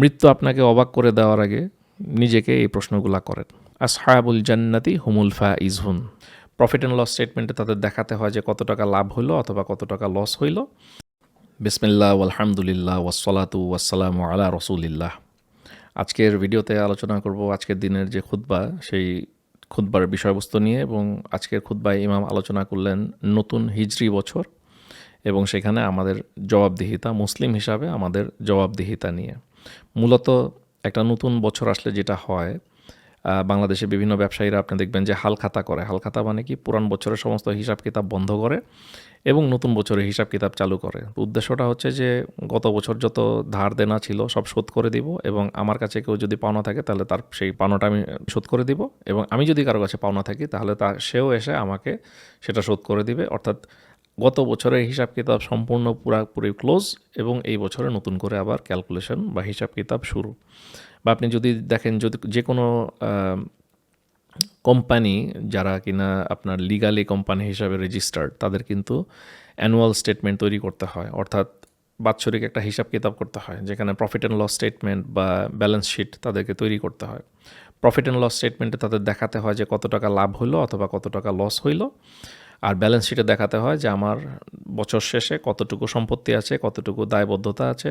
মৃত্যু আপনাকে অবাক করে দেওয়ার আগে নিজেকে এই প্রশ্নগুলা করেন। আসহাবুল জান্নাতি হুমুল ফা ইজহুন প্রফিট অ্যান্ড লস স্টেটমেন্টে তাদের দেখাতে হয় যে কত টাকা লাভ হইল অথবা কত টাকা লস হইল। বিসমিল্লাহ আলহামদুলিল্লাহ ওয়াসলাতু ওয়াসালাম আলা রসুলিল্লাহ। আজকের ভিডিওতে আলোচনা করব আজকের দিনের যে খুতবা, সেই খুতবার বিষয়বস্তু নিয়ে এবং আজকের খুতবায় ইমাম আলোচনা করলেন নতুন হিজরি বছর এবং সেখানে আমাদের জবাবদিহিতা, মুসলিম হিসাবে আমাদের জবাবদিহিতা নিয়ে। মূলত একটা নতুন বছর আসলে যেটা হয় বাংলাদেশে বিভিন্ন ব্যবসায়ীরা আপনি দেখবেন যে হালখাতা করে। হালখাতা মানে কি? পুরান বছরের সমস্ত হিসাব কিতাব বন্ধ করে এবং নতুন বছরের হিসাব কিতাব চালু করে। উদ্দেশ্যটা হচ্ছে যে গত বছর যত ধার দেনা ছিল সব শোধ করে দিব এবং আমার কাছে কেউ যদি পাওনা থাকে তাহলে তার সেই পাওনাটা আমি শোধ করে দিব এবং আমি যদি কারও কাছে পাওনা থাকি তাহলে তা সেও এসে আমাকে সেটা শোধ করে দিবে। অর্থাৎ গত বছরের হিসাব কিতাব সম্পূর্ণ পুরাপুরি ক্লোজ এবং এই বছরে নতুন করে আবার ক্যালকুলেশন বা হিসাব কিতাব শুরু। বা আপনি যদি দেখেন যদি যে কোনো কোম্পানি যারা কিনা আপনার লিগালি কোম্পানি হিসাবে রেজিস্টার্ড, তাদের কিন্তু অ্যানুয়াল স্টেটমেন্ট তৈরি করতে হয়। অর্থাৎ বাৎসরিক একটা হিসাব কিতাব করতে হয়, যেখানে প্রফিট অ্যান্ড লস স্টেটমেন্ট বা ব্যালেন্স শিট তাদেরকে তৈরি করতে হয়। প্রফিট অ্যান্ড লস স্টেটমেন্টে তাদের দেখাতে হয় যে কত টাকা লাভ হইল অথবা কত টাকা লস হইল। আর ব্যালেন্স শিটে দেখাতে হয় যে আমার বছর শেষে কতটুকু সম্পত্তি আছে, কতটুকু দায়বদ্ধতা আছে,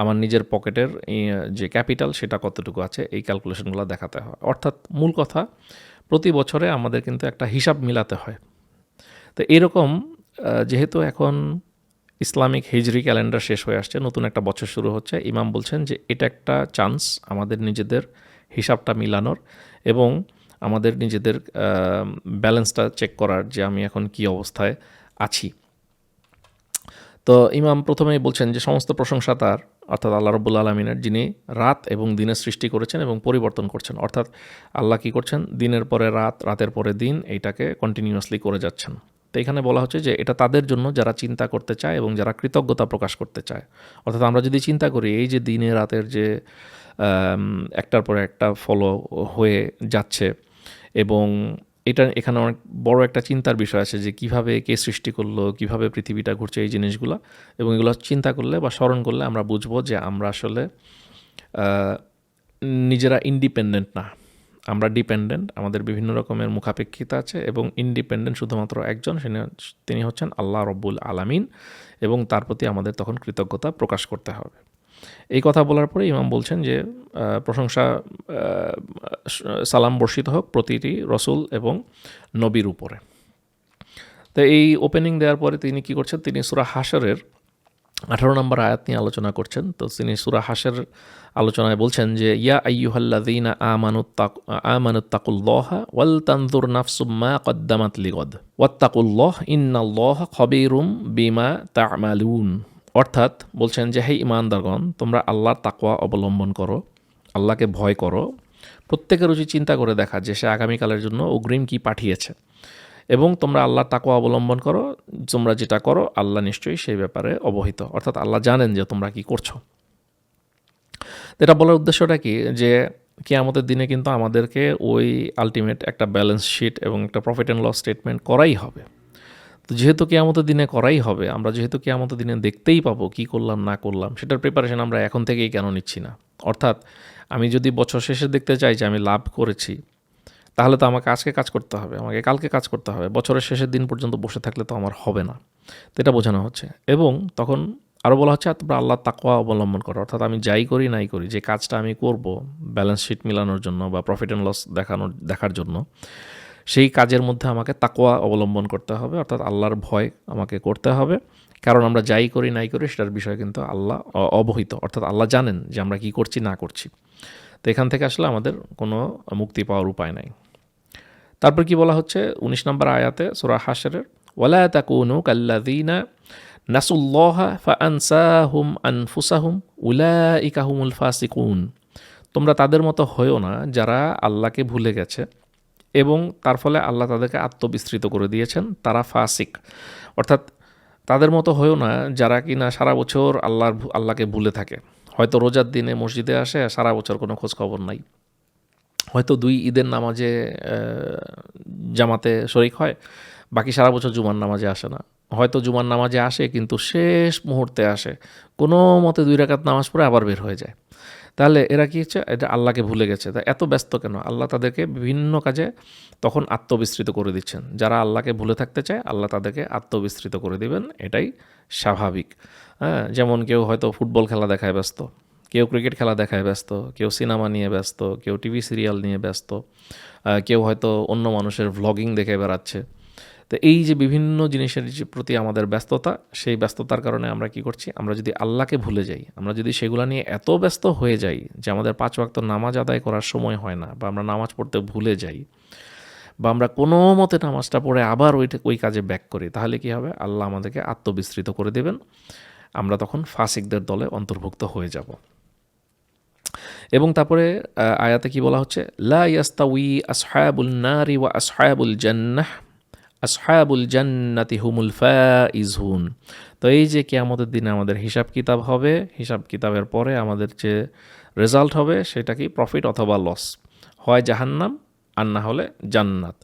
আমার নিজের পকেটের যে ক্যাপিটাল সেটা কতটুকু আছে, এই ক্যালকুলেশনগুলো দেখাতে হয়। অর্থাৎ মূল কথা, প্রতি বছরে আমাদের কিন্তু একটা হিসাব মিলাতে হয়। তো এরকম যেহেতু এখন ইসলামিক হিজরি ক্যালেন্ডার শেষ হয়ে আসছে, নতুন একটা বছর শুরু হচ্ছে, ইমাম বলছেন যে এটা একটা চান্স আমাদের নিজেদের হিসাবটা মিলানোর এবং আমাদের নিজেদের ব্যালেন্সটা চেক করার যে আমি এখন কি অবস্থায় আছি। তো ইমাম প্রথমেই বলছেন যে সমস্ত প্রশংসা তার, অর্থাৎ আল্লাহ রব্বুল আলমিনের, যিনি রাত এবং দিনের সৃষ্টি করেছেন এবং পরিবর্তন করছেন। অর্থাৎ আল্লাহ কি করছেন? দিনের পরে রাত, রাতের পরে দিন, এইটাকে কন্টিনিউয়াসলি করে যাচ্ছেন। তো এখানে বলা হচ্ছে যে এটা তাদের জন্য যারা চিন্তা করতে চায় এবং যারা কৃতজ্ঞতা প্রকাশ করতে চায়। অর্থাৎ আমরা যদি চিন্তা করি, এই যে দিনে রাতের যে একটার পরে একটা ফলো হয়ে যাচ্ছে। এবং এটা এখানে অনেক বড় একটা চিন্তার বিষয় আছে যে কীভাবে কে সৃষ্টি করল, কীভাবে পৃথিবীটা ঘুরছে এই জিনিসগুলো। এবং এগুলো চিন্তা করলে বা স্মরণ করলে আমরা বুঝব যে আমরা আসলে নিজেরা ইন্ডিপেন্ডেন্ট না। আমরা ডিপেন্ডেন্ট আমাদের বিভিন্ন রকমের মুখাপেক্ষিতা আছে এবং ইন্ডিপেন্ডেন্ট শুধুমাত্র একজন তিনি হচ্ছেন আল্লাহ রব্বুল আলামিন এবং তার প্রতি আমাদের তখন কৃতজ্ঞতা প্রকাশ করতে হবে। এই কথা বলার পরে ইমাম বলছেন যে প্রশংসা সালাম বর্ষিত হোক প্রতিটি রসুল এবং নবীর উপরে। তো এই ওপেনিং দেওয়ার পরে তিনি কি করছেন, তিনি সুরা হাসরের আঠারো নম্বর আয়াত নিয়ে আলোচনা করছেন। তো তিনি সুরা হাসের আলোচনায় বলছেন যে, ইয়া আইয়ুহাল্লাযীনা আমানুত্তাক আমানুত্তাকুল্লাহা ওয়াল তানজুর নাফসুম মা কদ্দামাত লিগদ। ওয়াত্তাকুল্লাহ ইন্নাল্লাহ খবীরুম বিমা তা'মালুন। অর্থাৎ বলছেন যে, হে ইমানদারগণ তোমরা আল্লাহর তাকওয়া অবলম্বন করো, আল্লাহকে ভয় করো। প্রত্যেকের উচিত চিন্তা করে দেখা যে, সে আগামীকালের জন্য অগ্রিম কি পাঠিয়েছে। এবং তোমরা আল্লাহর তাকওয়া অবলম্বন করো, তোমরা যেটা করো, আল্লাহ নিশ্চয়ই সেই ব্যাপারে অবহিত। অর্থাৎ আল্লাহ জানেন যে তোমরা কি করছ। এটা বলার উদ্দেশ্যটা কি? যে, কেয়ামতের দিনে কিন্তু আমাদেরকে ওই আলটিমেট একটা ব্যালেন্স শিট এবং একটা প্রফিট অ্যান্ড লস স্টেটমেন্ট করাই হবে। তো যেহেতু কেয়ামতের দিনে করাই হবে, আমরা যেহেতু কেয়ামতের দিনে দেখতেই পাবো কি করলাম, না করলাম, সেটার প্রিপারেশন আমরা এখন থেকেই কেন নিচ্ছি না? অর্থাৎ আমি যদি বছর শেষে দেখতে চাই যে আমি লাভ করেছি, তাহলে তো আমাকে আজকে কাজ করতে হবে, আমাকে কালকে কাজ করতে হবে, বছরের শেষের দিন পর্যন্ত বসে থাকলে তো আমার হবে না। তো এটা বোঝানো হচ্ছে। এবং তখন আরও বলা হচ্ছে তোমরা আল্লাহ তাকোয়া অবলম্বন করো। অর্থাৎ আমি যাই করি, নাই করি, যে কাজটা আমি করব ব্যালেন্স শিট মিলানোর জন্য বা প্রফিট অ্যান্ড লস দেখানোর, দেখার জন্য সেই কাজের মধ্যে আমাকে তাকোয়া অবলম্বন করতে হবে, অর্থাৎ আল্লাহর ভয় আমাকে করতে হবে। কারণ আমরা যাই করি, নাই করি, সেটার বিষয়ে কিন্তু আল্লাহ অবহিত, অর্থাৎ আল্লাহ জানেন যে আমরা কি করছি, না করছি। তো এখান থেকে আসলে আমাদের কোনো মুক্তি পাওয়ার উপায় নাই। তারপর কি বলা হচ্ছে? উনিশ নম্বর আয়াতে সুরা হাসরের ওয়ালা তাকুনু কাল্লাযীনা নাসুল্লাহা ফাআনসাহুম আনফুসাহুম, উলাইকা হুমুল ফাসিকুন। তোমরা তাদের মতো হয়েও না যারা আল্লাহকে ভুলে গেছে। এবং তার ফলে আল্লাহ তাদেরকে আত্মবিস্তৃত করে দিয়েছেন, তারা ফাসিক। অর্থাৎ তাদের মতো হয়েও না, যারা কিনা সারা বছর আল্লাহর আল্লাহকে ভুলে থাকে। হয়তো রোজার দিনে মসজিদে আসে, সারা বছর কোনো খোঁজখবর নাই। হয়তো দুই ঈদের নামাজে জামাতে শরিক হয়, বাকি সারা বছর জুমার নামাজে আসে না। হয়তো জুমার নামাজে আসে, কিন্তু শেষ মুহূর্তে আসে। কোনো মতে দুই রাকাত নামাজ পড়ে আবার বের হয়ে যায়। তাহলে এরা কি হচ্ছে? এটা আল্লাহকে ভুলে গেছে। তা এত ব্যস্ত কেন? আল্লাহ তাদেরকে বিভিন্ন কাজে তখন আত্মবিস্তৃত করে দিচ্ছেন। যারা আল্লাহকে ভুলে থাকতে চায়, আল্লাহ তাদেরকে আত্মবিস্তৃত করে দিবেন। এটাই স্বাভাবিক। হ্যাঁ যেমন কেউ হয়তো ফুটবল খেলা দেখায় ব্যস্ত, কেউ ক্রিকেট খেলা দেখায় ব্যস্ত, কেউ সিনেমা নিয়ে ব্যস্ত, কেউ টিভি সিরিয়াল নিয়ে ব্যস্ত কেউ হয়তো অন্য মানুষের ভ্লগিং দেখে বেড়াচ্ছে। তো এই যে বিভিন্ন জিনিসের প্রতি আমাদের ব্যস্ততা, সেই ব্যস্ততার কারণে আমরা কি করছি? আমরা যদি আল্লাহকে ভুলে যাই, আমরা যদি সেগুলো নিয়ে এত ব্যস্ত হয়ে যাই যে আমাদের পাঁচ ওয়াক্ত নামাজ আদায় করার সময় হয় না, বা আমরা নামাজ পড়তে ভুলে যাই, বা আমরা কোনো মতে নামাজটা পড়ে আবার ওই ওই কাজে ব্যাক করি, তাহলে কি হবে? আল্লাহ আমাদেরকে আত্মবিস্তৃত করে দেবেন। আমরা তখন ফাসিকদের দলে অন্তর্ভুক্ত হয়ে যাব। এবং তারপরে আয়াতে কি বলা হচ্ছে? লা ইয়াস্তাউই আসহাবুল নারি ওয়া আসহাবুল জান্নাহ। আসহাবুল জান্নাতি হুমুল ফাইজহুন তো এই যে কেয়ামতের দিনে আমাদের হিসাব কিতাব হবে, হিসাব কিতাবের পরে আমাদের যে রেজাল্ট হবে সেটা কি? প্রফিট অথবা লস হয় জাহান্নাম আর না হলে জান্নাত।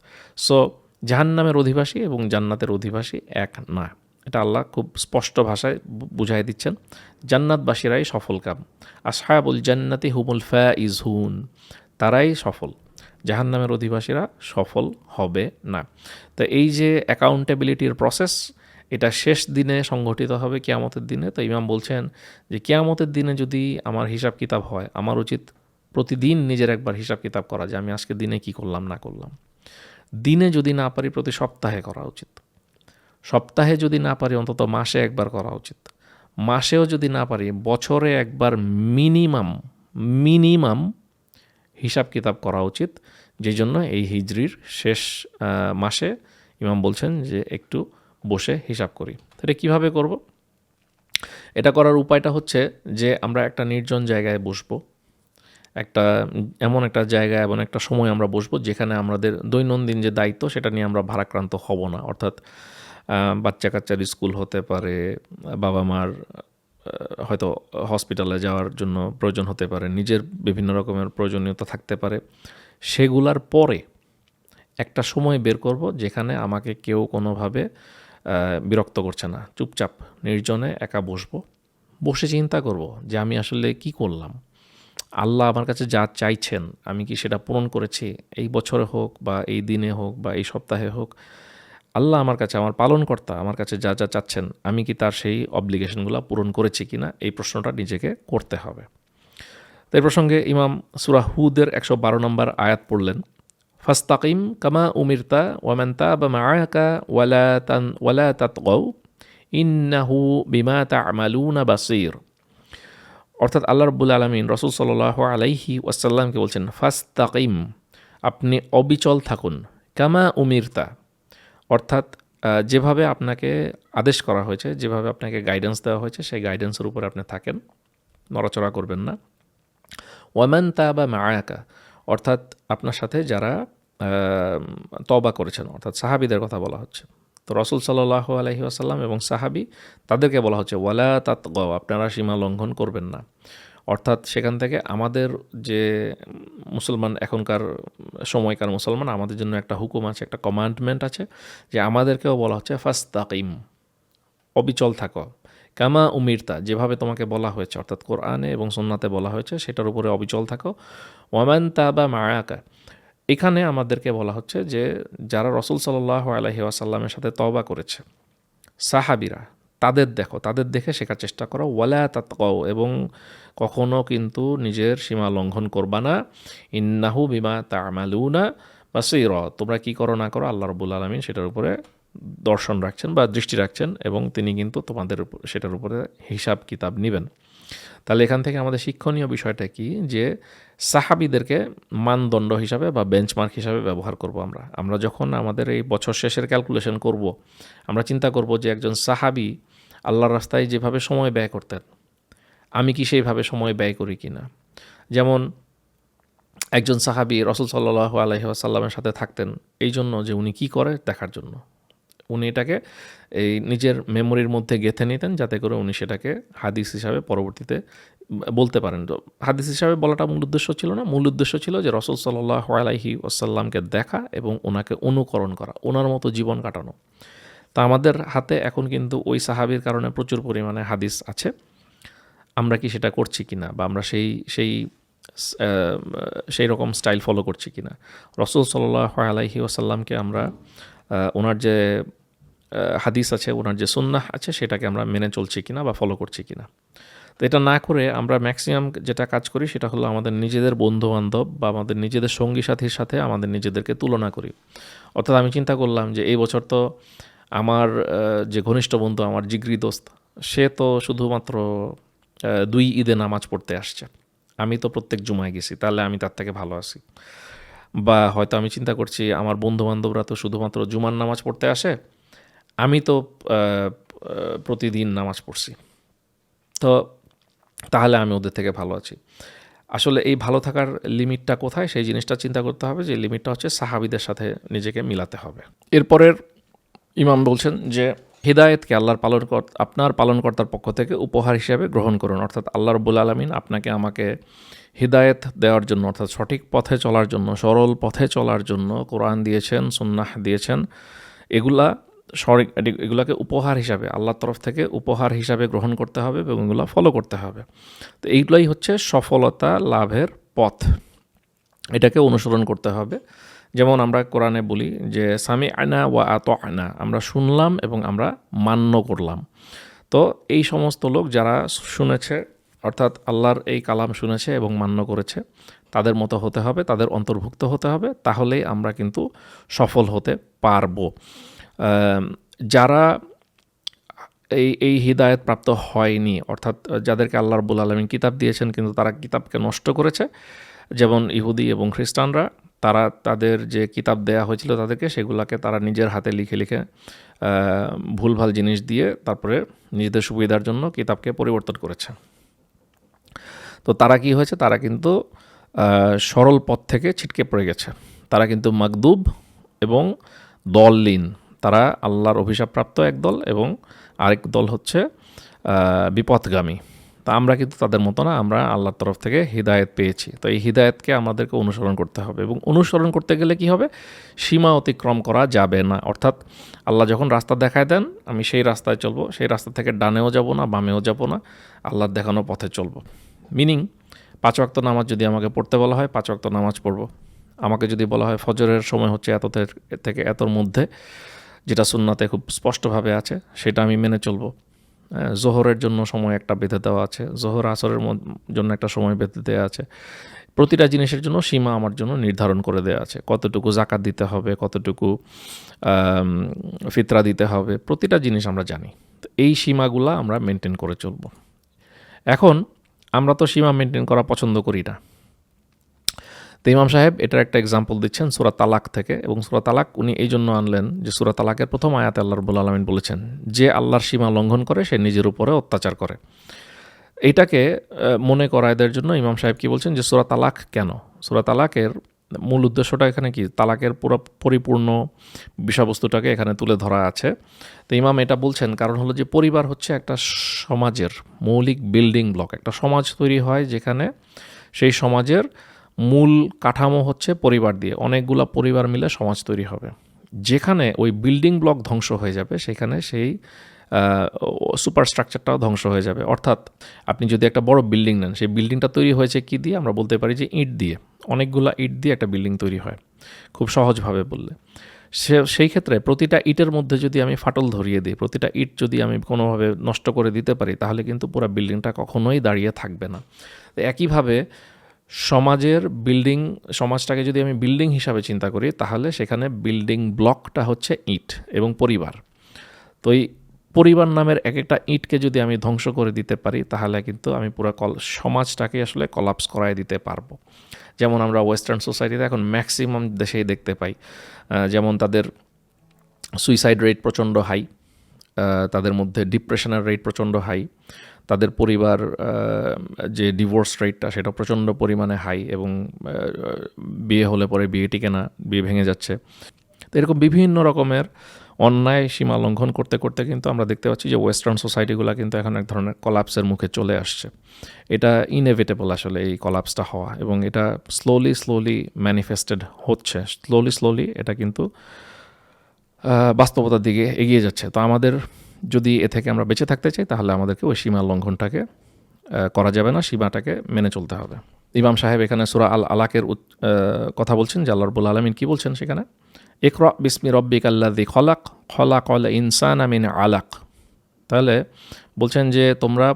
সো জাহান্নামের অধিবাসী এবং জান্নাতের অধিবাসী এক না। এটা আল্লাহ খুব স্পষ্ট ভাষায় বুঝাই দিচ্ছেন। জান্নাতবাসীরাই সফল কাম। আসহাবুল জান্নাতি হুমুল ফাইজহুন তারাই সফল। জাহান্নামের অধিবাসীরা সফল হবে না। তো এই যে অ্যাকাউন্টেবিলিটির প্রসেস এটা শেষ দিনে সংগঠিত হবে কেয়ামতের দিনে। তো ইমাম বলছেন যে কেয়ামতের দিনে যদি আমার হিসাব কিতাব হয়, আমার উচিত প্রতিদিন নিজের একবার হিসাব কিতাব করা যে আমি আজকে দিনে কি করলাম, না করলাম। দিনে যদি না পারি, প্রতি সপ্তাহে করা উচিত। সপ্তাহে যদি না পারি, অন্তত মাসে একবার করা উচিত। মাসেও যদি না পারি, বছরে একবার মিনিমাম মিনিমাম হিসাব কিতাব করা উচিত, যেই জন্য এই হিজড়ির শেষ মাসে ইমাম বলছেন যে একটু বসে হিসাব করি। এটা কীভাবে করব? এটা করার উপায়টা হচ্ছে যে আমরা একটা নির্জন জায়গায় বসবো, একটা, এমন একটা জায়গা এমন একটা সময় আমরা বসবো যেখানে আমাদের দৈনন্দিন যে দায়িত্ব সেটা নিয়ে আমরা ভারাক্রান্ত হব না। অর্থাৎ বাচ্চা কাচ্চার স্কুল হতে পারে বাবা মার হয়তো হসপিটালে যাওয়ার জন্য প্রয়োজন হতে পারে, নিজের বিভিন্ন রকমের প্রয়োজনীয়তা থাকতে পারে। সেগুলার পরে একটা সময় বের করব যেখানে আমাকে কেউ কোনোভাবে বিরক্ত করছে না। চুপচাপ, নির্জনে একা বসবো। বসে চিন্তা করব যে আমি আসলে কি করলাম। আল্লাহ আমার কাছে যা চাইছেন, আমি কি সেটা পূরণ করেছি? এই বছরে হোক বা এই দিনে হোক বা এই সপ্তাহে হোক আল্লাহ আমার কাছে আমার পালনকর্তা আমার কাছে যা যা চাচ্ছেন, আমি কি তার সেই অব্লিগেশনগুলো পূরণ করেছি কি না এই প্রশ্নটা নিজেকে করতে হবে। তো এই প্রসঙ্গে ইমাম সুরাহুদের একশো বারো নম্বর আয়াত পড়লেন, ফাস্তাকিম কামা উমিরতা ওয়ামান্তা বা মায়াকা ওয়ালা তান ওয়ালা তাতগাও ইন্নাহু বিমা তা'মালুনা বাসির। অর্থাৎ আল্লাহ রব্বুল আলমিন রসুল সাল্লাহ আলাইহি ওয়াসাল্লামকে বলছেন, ফাস্তাকিম, আপনি অবিচল থাকুন। কামা উমিরতা অর্থাৎ যেভাবে আপনাকে আদেশ করা হয়েছে, যেভাবে আপনাকে গাইডেন্স দেওয়া হয়েছে, সেই গাইডেন্সের উপর আপনি থাকেন। নড়াচড়া করবেন না। ওয়ামান তা বা মায়াকা অর্থাৎ আপনার সাথে যারা তবা করেছেন, অর্থাৎ সাহাবিদের কথা বলা হচ্ছে। তো রসুল সাল্লাহ আলহি আসাল্লাম এবং সাহাবি, তাদেরকে বলা হচ্ছে, ওয়ালা তাত আপনারা সীমা লঙ্ঘন করবেন না। অর্থাৎ সেখান থেকে আমাদের যে মুসলমান এখনকার সময়কার মুসলমান, আমাদের জন্য একটা হুকুম আছে, একটা কমান্ডমেন্ট আছে, যে আমাদেরকেও বলা হচ্ছে, ফাস্তাকিম অবিচল থাকো। কামা উমিরতা, যেভাবে তোমাকে বলা হয়েছে, অর্থাৎ কোরআনে এবং সুন্নাতে বলা হয়েছে, সেটার উপরে অবিচল থাকো। ওয়ামান তা বা মায়াকা এখানে আমাদেরকে বলা হচ্ছে যে, যারা রসুল সাল্লাহ আলহি আসাল্লামের সাথে তবা করেছে, সাহাবিরা তাদের দেখো, তাদের দেখে শেখার চেষ্টা করো। ওয়ালা তাতকাও এবং কখনও কিন্তু নিজের সীমা লঙ্ঘন করবা না। ইন্নাহু বিমা তামালুনা বা সেই তোমরা কী করো না করো, আল্লাহ রবুল আলমিন সেটার উপরে দর্শন রাখছেন বা দৃষ্টি রাখছেন, এবং তিনি কিন্তু তোমাদের সেটার উপরে হিসাব কিতাব নেবেন। তাহলে এখান থেকে আমাদের শিক্ষণীয় বিষয়টা কি? যে সাহাবিদেরকে মানদণ্ড হিসাবে বা বেঞ্চমার্ক হিসাবে ব্যবহার করব আমরা। আমরা যখন আমাদের এই বছর শেষের ক্যালকুলেশন করব, আমরা চিন্তা করব যে একজন সাহাবি আল্লাহর রাস্তায় যেভাবে সময় ব্যয় করতেন, আমি কি সেইভাবে সময় ব্যয় করি কি না যেমন একজন সাহাবি রসুল সাল্লাহ আলহি আসাল্লামের সাথে থাকতেন, এই জন্য যে উনি কি করে দেখার জন্য। উনি এটাকে এই নিজের মেমোরির মধ্যে গেঁথে নিতেন যাতে করে উনি সেটাকে হাদিস হিসাবে পরবর্তীতে বলতে পারেন। তো হাদিস হিসাবে বলাটা মূল উদ্দেশ্য ছিল না। মূল উদ্দেশ্য ছিল যে রসুল সাল্লাহ আলাইহি ওসাল্লামকে দেখা এবং ওনাকে অনুকরণ করা ওনার মতো জীবন কাটানো। তা আমাদের হাতে এখন কিন্তু ওই সাহাবির কারণে প্রচুর পরিমাণে হাদিস আছে। আমরা কি সেটা করছি কিনা বা আমরা সেই সেই সেই রকম স্টাইল ফলো করছি কি না রসুল সাল্লাহ আলাইহি ওসাল্লামকে আমরা ওনার যে হাদিস আছে, ওনার যে সুন্নাহ আছে, সেটাকে আমরা মেনে চলছি কিনা বা ফলো করছি কিনা? তো এটা না করে আমরা ম্যাক্সিমাম যেটা কাজ করি, সেটা হলো আমাদের নিজেদের বন্ধু বান্ধব বা আমাদের নিজেদের সঙ্গী সাথীর সাথে আমাদের নিজেদেরকে তুলনা করি। অর্থাৎ আমি চিন্তা করলাম যে এই বছর তো আমার যে ঘনিষ্ঠ বন্ধু আমার জিগরি দোস্ত, সে তো শুধুমাত্র দুই ঈদে নামাজ পড়তে আসছে। আমি তো প্রত্যেক জুমায় গেছি, তাহলে আমি তার থেকে ভালো আছি। বা হয়তো আমি চিন্তা করছি আমার বন্ধু বান্ধবরা তো শুধুমাত্র জুমার নামাজ পড়তে আসে, আমি তো প্রতিদিন নামাজ পড়ছি। তো তাহলে আমি ওদের থেকে ভালো আছি। আসলে এই ভালো থাকার লিমিটটা কোথায়? সেই জিনিসটা চিন্তা করতে হবে যে লিমিটটা হচ্ছে সাহাবিদের সাথে নিজেকে মিলাতে হবে। এরপরের ইমাম বলছেন যে, হৃদায়তকে আল্লাহর পালন আপনার পালনকর্তার পক্ষ থেকে উপহার হিসেবে গ্রহণ করুন। অর্থাৎ আল্লাহ রব্বুল আলমিন আপনাকে আমাকে হৃদায়ত দেওয়ার জন্য, অর্থাৎ সঠিক পথে চলার জন্য, সরল পথে চলার জন্য কোরআন দিয়েছেন, সুন্নাহ দিয়েছেন। এগুলা সরি, এগুলাকে উপহার হিসাবে, আল্লাহর তরফ থেকে উপহার হিসাবে গ্রহণ করতে হবে এবং এগুলো ফলো করতে হবে। তো এইগুলাই হচ্ছে সফলতা লাভের পথ। এটাকে অনুসরণ করতে হবে। যেমন আমরা কোরআনে বলি যে সামি আয়না ওয়া আত আয়না আমরা শুনলাম এবং আমরা মান্য করলাম। তো এই সমস্ত লোক যারা শুনেছে, অর্থাৎ আল্লাহর এই কালাম শুনেছে এবং মান্য করেছে, তাদের মতো হতে হবে, তাদের অন্তর্ভুক্ত হতে হবে, তাহলেই আমরা কিন্তু সফল হতে পারব। যারা এই এই হৃদায়ত প্রাপ্ত হয়নি, অর্থাৎ যাদেরকে আল্লাহ রবুল আলমিন কিতাব দিয়েছেন, কিন্তু তারা কিতাবকে নষ্ট করেছে, যেমন ইহুদি এবং খ্রিস্টানরা তারা তাদের যে কিতাব দেয়া হয়েছিল তাদেরকে সেগুলোকে তারা নিজের হাতে লিখে লিখে ভুলভাল জিনিস দিয়ে তারপরে নিজেদের সুবিধার জন্য কিতাবকে পরিবর্তন করেছে। তো তারা কি হয়েছে? তারা কিন্তু সরল পথ থেকে ছিটকে পড়ে গেছে। তারা কিন্তু মাকদুব এবং দললীন তারা আল্লাহর অভিশাপপ্রাপ্ত এক দল এবং আরেক দল হচ্ছে আহ, বিপথগামী। তা আমরা কিন্তু তাদের মতো না, আমরা আল্লাহর তরফ থেকে হৃদায়ত পেয়েছি। তো এই হৃদায়তকে আমাদেরকে অনুসরণ করতে হবে এবং অনুসরণ করতে গেলে কি হবে? সীমা অতিক্রম করা যাবে না। অর্থাৎ আল্লাহ যখন রাস্তা দেখায় দেন, আমি সেই রাস্তায় চলবো, সেই রাস্তা থেকে ডানেও যাব না, বামেও যাব না, আল্লাহর দেখানো পথে চলবো। মিনিং পাঁচ ওয়াক্ত নামাজ যদি আমাকে পড়তে বলা হয়, পাঁচ ওয়াক্ত নামাজ পড়ব। আমাকে যদি বলা হয়, ফজরের সময় হচ্ছে এত থেকে এতর মধ্যে, যেটা সুন্নাতে খুব স্পষ্টভাবে আছে, সেটা আমি মেনে চলবো। জোহরের জন্য সময় একটা বেঁধে দেওয়া আছে, জোহর আসরের জন্য একটা সময় বেঁধে দেওয়া আছে। প্রতিটা জিনিসের জন্য সীমা আমার জন্য নির্ধারণ করে দেওয়া আছে। কতটুকু জাকাত দিতে হবে, কতটুকু ফিতরা দিতে হবে, প্রতিটা জিনিস আমরা জানি। তো এই সীমাগুলা আমরা মেনটেন করে চলবো। এখন আমরা তো সীমা মেনটেন করা পছন্দ করি না। তো ইমাম সাহেব এটার একটা এক্সাম্পল দিচ্ছেন সুরা তালাক থেকে এবং সুরা তালাক উনি এই জন্য আনলেন যে সুরা তালাকের প্রথম আয়াতে আল্লাহ রবুল আলমিন বলেছেন, যে আল্লাহর সীমা লঙ্ঘন করে সে নিজের উপরে অত্যাচার করে। এইটাকে মনে করায় দেওয়ার জন্য ইমাম সাহেব কি বলছেন যে সুরা তালাক কেন? সুরা তালাকের মূল উদ্দেশ্যটা এখানে কি? তালাকের পুরো পরিপূর্ণ বিষয়বস্তুটাকে এখানে তুলে ধরা আছে। তো ইমাম এটা বলছেন, কারণ হলো যে পরিবার হচ্ছে একটা সমাজের মৌলিক বিল্ডিং ব্লক একটা সমাজ তৈরি হয় যেখানে সেই সমাজের মূল কাঠামো হচ্ছে পরিবার দিয়ে, অনেকগুলা পরিবার মিলে সমাজ তৈরি হবে। যেখানে ওই বিল্ডিং ব্লক ধ্বংস হয়ে যাবে, সেখানে সেই সুপার স্ট্রাকচারটাও ধ্বংস হয়ে যাবে। অর্থাৎ আপনি যদি একটা বড় বিল্ডিং নেন, সেই বিল্ডিংটা তৈরি হয়েছে কি দিয়ে? আমরা বলতে পারি যে ইট দিয়ে। অনেকগুলা ইট দিয়ে একটা বিল্ডিং তৈরি হয়, খুব সহজভাবে বললে। সে, সেই ক্ষেত্রে প্রতিটা ইটের মধ্যে যদি আমি ফাটল ধরিয়ে দিই, প্রতিটা ইট যদি আমি কোনোভাবে নষ্ট করে দিতে পারি, তাহলে কিন্তু পুরো বিল্ডিংটা কখনোই দাঁড়িয়ে থাকবে না। একইভাবে সমাজের বিল্ডিং সমাজটাকে যদি আমি বিল্ডিং হিসাবে চিন্তা করি, তাহলে সেখানে বিল্ডিং ব্লকটা হচ্ছে ইট এবং পরিবার। তো এই পরিবার নামের এক একটা ইটকে যদি আমি ধ্বংস করে দিতে পারি, তাহলে কিন্তু আমি পুরো কল, সমাজটাকে আসলে কলাপস করায় দিতে পারব। যেমন আমরা ওয়েস্টার্ন সোসাইটিতে এখন ম্যাক্সিমাম দেশেই দেখতে পাই। যেমন তাদের সুইসাইড রেট প্রচণ্ড হাই তাদের মধ্যে ডিপ্রেশনের রেট প্রচণ্ড হাই তাদের পরিবার যে ডিভোর্স রেটটা সেটা প্রচণ্ড পরিমাণে হাই এবং বিয়ে হলে পরে বিয়ে টিকে না, বিয়ে ভেঙে যাচ্ছে। তো এরকম বিভিন্ন রকমের অন্যায় সীমা লঙ্ঘন করতে করতে কিন্তু আমরা দেখতে পাচ্ছি যে ওয়েস্টার্ন সোসাইটিগুলো কিন্তু এখন এক ধরনের কলাপসের মুখে চলে আসছে। এটা ইনএভিটেবল আসলে এই কলাপসটা হওয়া এবং এটা স্লোলি স্লোলি ম্যানিফেস্টেড হচ্ছে। স্লোলি স্লোলি এটা কিন্তু বাস্তবতার দিকে এগিয়ে যাচ্ছে। তো আমাদের যদি এ থেকে আমরা বেঁচে থাকতে চাই, তাহলে আমাদেরকে ওই সীমা লঙ্ঘনটাকে করা যাবে না, সীমাটাকে মেনে চলতে হবে। ইমাম সাহেব এখানে সুরা আল আলাকের কথা বলছেন আল্লাহ রবুল আলমিন কী বলছেন সেখানে? ইকরা বিসমি রব্বিক আল্লাদি খলাক খলাক অল ইনসান আমিন আলাক। তাহলে বলছেন যে তোমরা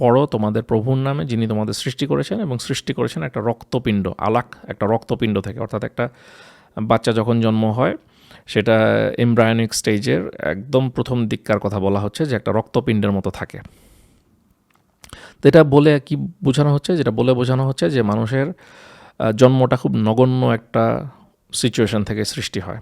পড়ো তোমাদের প্রভুর নামে, যিনি তোমাদের সৃষ্টি করেছেন এবং সৃষ্টি করেছেন একটা রক্তপিণ্ড, আলাক, একটা রক্তপিণ্ড থেকে। অর্থাৎ একটা বাচ্চা যখন জন্ম হয় সেটা এমব্রায়নিক স্টেজের একদম প্রথম দিককার কথা বলা হচ্ছে যে একটা রক্তপিণ্ডের মতো থাকে। তো এটা বলে কি বোঝানো হচ্ছে? যেটা বলে বোঝানো হচ্ছে যে মানুষের জন্মটা খুব নগণ্য একটা সিচুয়েশন থেকে সৃষ্টি হয়।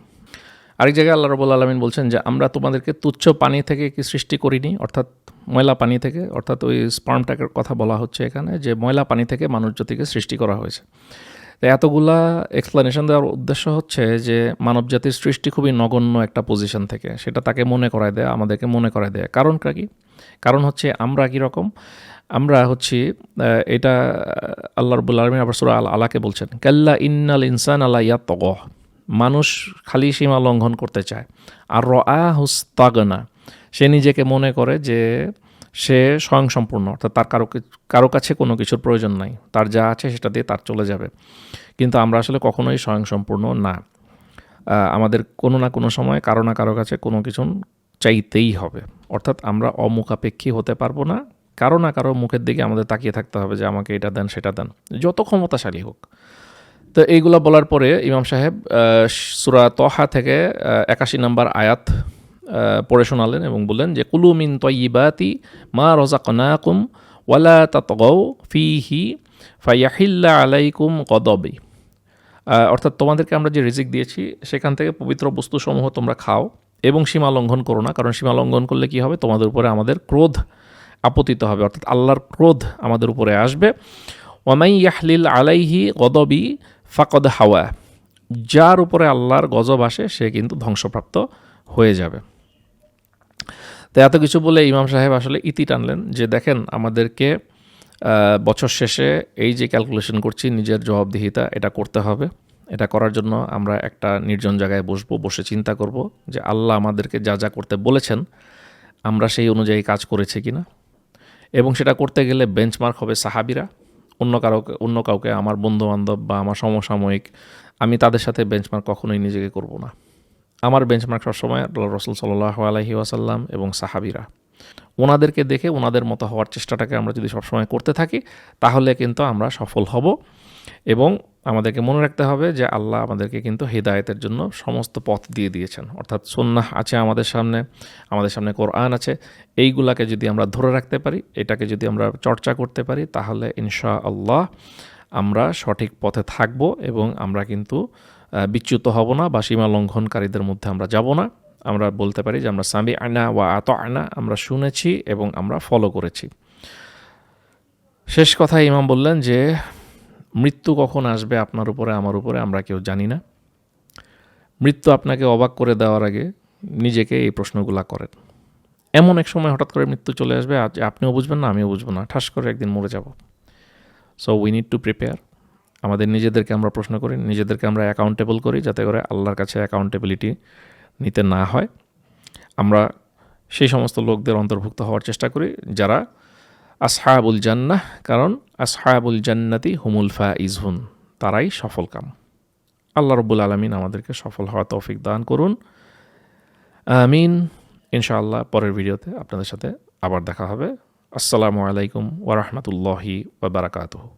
আরেক জায়গায় আল্লাহ রবুল আলমিন বলছেন যে, আমরা তোমাদেরকে তুচ্ছ পানি থেকে কি সৃষ্টি করিনি? অর্থাৎ ময়লা পানি থেকে, অর্থাৎ ওই স্পার্মটাকের কথা বলা হচ্ছে এখানে যে ময়লা পানি থেকে মানুষ জাতিকে সৃষ্টি করা হয়েছে। এতগুলা এক্সপ্লেনেশন দেওয়ার উদ্দেশ্য হচ্ছে যে মানব জাতির সৃষ্টি খুবই নগণ্য একটা পজিশন থেকে। সেটা তাকে মনে করায় দেয়, আমাদেরকে মনে করায় দেয়া। কারণটা কি? কারণ হচ্ছে আমরা কি রকম? আমরা হচ্ছি এটা আল্লাহ রবুল আলমিন আবার সুরা আল আলাকে বলছেন, কাল্লা ইন্নাল ইনসান আল্লাহ ইয়া তগহ মানুষ খালি সীমা লঙ্ঘন করতে চায়। আর র হুস্তাগনা সে নিজেকে মনে করে যে সে স্বয়ংসম্পূর্ণ, অর্থাৎ তার কারও কারও কাছে কোনো কিছুর প্রয়োজন নাই। তার যা আছে সেটা দিয়ে তার চলে যাবে। কিন্তু আমরা আসলে কখনোই স্বয়ংসম্পূর্ণ না। আমাদের কোনো না কোনো সময় কারও না কারও কাছে কোনো কিছু চাইতেই হবে। অর্থাৎ আমরা অমুখাপেক্ষী হতে পারব না। কারও না কারও মুখের দিকে আমাদের তাকিয়ে থাকতে হবে যে আমাকে এটা দেন, সেটা দেন। যত ক্ষমতাশালী হোক। তো এইগুলো বলার পরে ইমাম সাহেব সুরা তহা থেকে একাশি নম্বর আয়াত পড়ে শোনালেন এবং বললেন যে, কুলু মিন তয়িবাতি মা রজাকনাকুম ওয়ালা তাতগাও ফিহি ফাইয়াহিল্লা আলাইকুম কদবি অর্থাৎ তোমাদেরকে আমরা যে রিজিক দিয়েছি, সেখান থেকে পবিত্র বস্তুসমূহ তোমরা খাও এবং সীমা লঙ্ঘন করো না, কারণ সীমা লঙ্ঘন করলে কি হবে? তোমাদের উপরে আমাদের ক্রোধ আপতিত হবে। অর্থাৎ আল্লাহর ক্রোধ আমাদের উপরে আসবে। ওয়ামাই ইয়াহলিল আলাইহি গদবি ফাকদ হাওয়া। যার উপরে আল্লাহর গজব আসে, সে কিন্তু ধ্বংসপ্রাপ্ত হয়ে যাবে। তো এত কিছু বলে ইমাম সাহেব আসলে ইতি টানলেন যে দেখেন আমাদেরকে বছর শেষে এই যে ক্যালকুলেশন করছি, নিজের জবাবদিহিতা, এটা করতে হবে। এটা করার জন্য আমরা একটা নির্জন জায়গায় বসবো, বসে চিন্তা করব যে আল্লাহ আমাদেরকে যা যা করতে বলেছেন, আমরা সেই অনুযায়ী কাজ করেছি কি না এবং সেটা করতে গেলে বেঞ্চমার্ক হবে সাহাবিরা। অন্য কারোকে অন্য কাউকে, আমার বন্ধু বান্ধব বা আমার সমসাময়িক, আমি তাদের সাথে বেঞ্চমার্ক কখনোই নিজেকে করব না। আমার বেঞ্চমার্ক সবসময় আল্লাহ রসুল সাল্লাহ আলহি ওয়াসাল্লাম এবং সাহাবিরা। ওনাদেরকে দেখে ওনাদের মতো হওয়ার চেষ্টাটাকে আমরা যদি সবসময় করতে থাকি, তাহলে কিন্তু আমরা সফল হব এবং আমাদেরকে মনে রাখতে হবে যে আল্লাহ আমাদেরকে কিন্তু হেদায়েতের জন্য সমস্ত পথ দিয়ে দিয়েছেন। অর্থাৎ সুন্নাহ আছে আমাদের সামনে আমাদের সামনে কোরআন আছে। এইগুলাকে যদি আমরা ধরে রাখতে পারি, এটাকে যদি আমরা চর্চা করতে পারি, তাহলে ইনশা আল্লাহ আমরা সঠিক পথে থাকব এবং আমরা কিন্তু বিচ্যুত হব না বা সীমা লঙ্ঘনকারীদের মধ্যে আমরা যাব না। আমরা বলতে পারি যে আমরা সামি আয়না ওয়া আত আয়না আমরা শুনেছি এবং আমরা ফলো করেছি। শেষ কথা ইমাম বললেন যে, মৃত্যু কখন আসবে আপনার উপরে, আমার উপরে, আমরা কেউ জানি না। মৃত্যু আপনাকে অবাক করে দেওয়ার আগে নিজেকে এই প্রশ্নগুলা করেন। এমন এক সময় হঠাৎ করে মৃত্যু চলে আসবে আপনিও বুঝবেন না, আমিও বুঝব না। ঠাস করে একদিন মরে যাব। So we need to prepare আমাদের নিজেদেরকে আমরা প্রশ্ন করি, নিজেদেরকে আমরা অ্যাকাউন্টেবল করি যাতে করে আল্লাহর কাছে অ্যাকাউন্টেবিলিটি নিতে না হয়। আমরা সেই সমস্ত লোকদের অন্তর্ভুক্ত হওয়ার চেষ্টা করি যারা আসহাবুল জান্নাহ, কারণ আসহাবুল জান্নাতি হুমুল ফা ইজহুন তারাই সফল কাম। আল্লাহ রব্বুল আলমিন আমাদেরকে সফল হওয়া তৌফিক দান করুন। আমিন। ইনশাআল্লাহ পরের ভিডিওতে আপনাদের সাথে আবার দেখা হবে। আসসালামু আলাইকুম ওরহমতুল্লাহি ওবরাকাতুহু